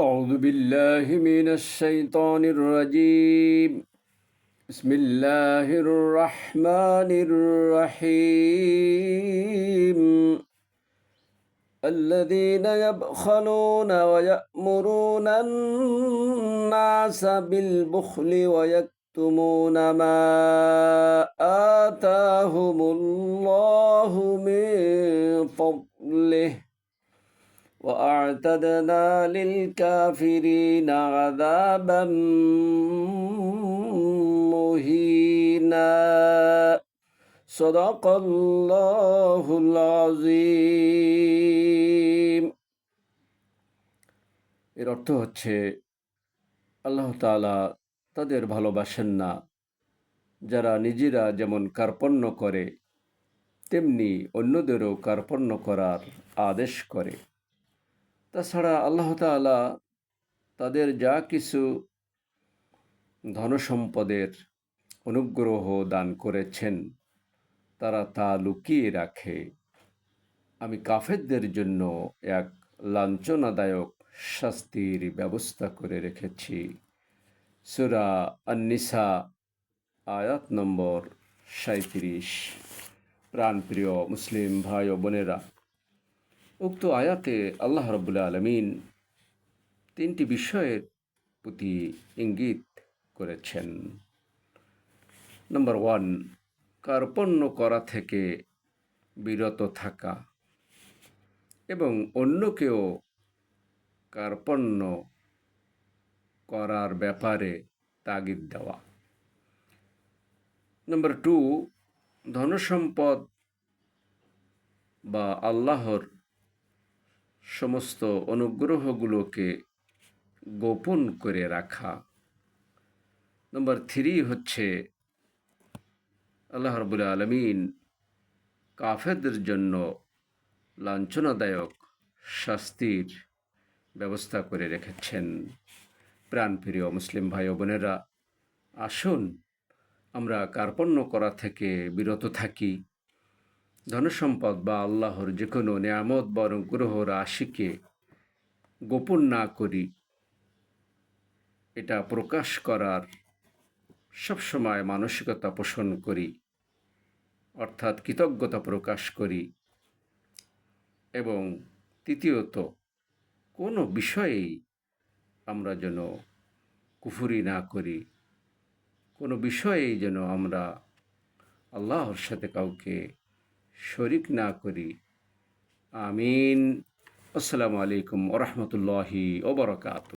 أعوذ بالله من الشيطان الرجيم. بسم الله الرحمن الرحيم. الذين يبخلون ويأمرون الناس بالبخل ويكتمون ما آتاهم الله من فضله. وأعتدنا للكافرين عذابا مهينا صدق الله العظيم এর অর্থ হচ্ছে আল্লাহ তাআলা তাদের ভালোবাসেন না যারা নিজেরা যেমন কার্পণ্য করে তেমনি অন্যদেরও কার্পণ্য করার আদেশ করে তাছাড়া আল্লাহ তাআলা তাদের যা কিছু ধনসম্পদের অনুগ্রহ দান করেছেন, তারা তা লুকিয়ে রাখে। আমি কাফেরদের জন্য এক লাঞ্ছনাদায়ক শাস্তির ব্যবস্থা করে রেখেছি। সুরা আন্নিসা, আয়াত নম্বর সাঁত্রিশ প্রাণপ্রিয় মুসলিম ভাই ও বোনেরা উক্ত আয়াতে আল্লাহ রবুল্লা আলমিন তিনটি বিষয়ের প্রতি ইঙ্গিত করেছেন। নম্বর ওয়ান কার্পণ্য করা থেকে বিরত থাকা এবং অন্যকেও কার্পণ্য করার ব্যাপারে তাগিদ দেওয়া। নম্বর টু ধনসম্পদ বা আল্লাহর সমস্ত অনুগ্রহগুলোকে গোপন করে রাখা। নম্বর থ্রি হচ্ছে, আল্লাহ রবুল আলমিন কাফেদের জন্য লাঞ্ছনাদায়ক শাস্তির ব্যবস্থা করে রেখেছেন। প্রাণপ্রিয় মুসলিম ভাই বোনেরা, আসুন আমরা কার্পণ্য করা থেকে বিরত থাকি। ধনসম্পদ বা আল্লাহর যে কোনো নিয়ামত বা অনুগ্রহ রাশিকে গোপন না করি, এটা প্রকাশ করার সবসময় মানসিকতা পোষণ করি, অর্থাৎ কৃতজ্ঞতা প্রকাশ করি এবং তৃতীয়ত, কোনো বিষয়েই আমরা যেন কুফুরি না করি, কোনো বিষয়েই যেন আমরা আল্লাহর সাথে কাউকে শরিক না করি। আমিন। আসসালামু আলাইকুম ওরহমতুল্লাহি ওবরকাত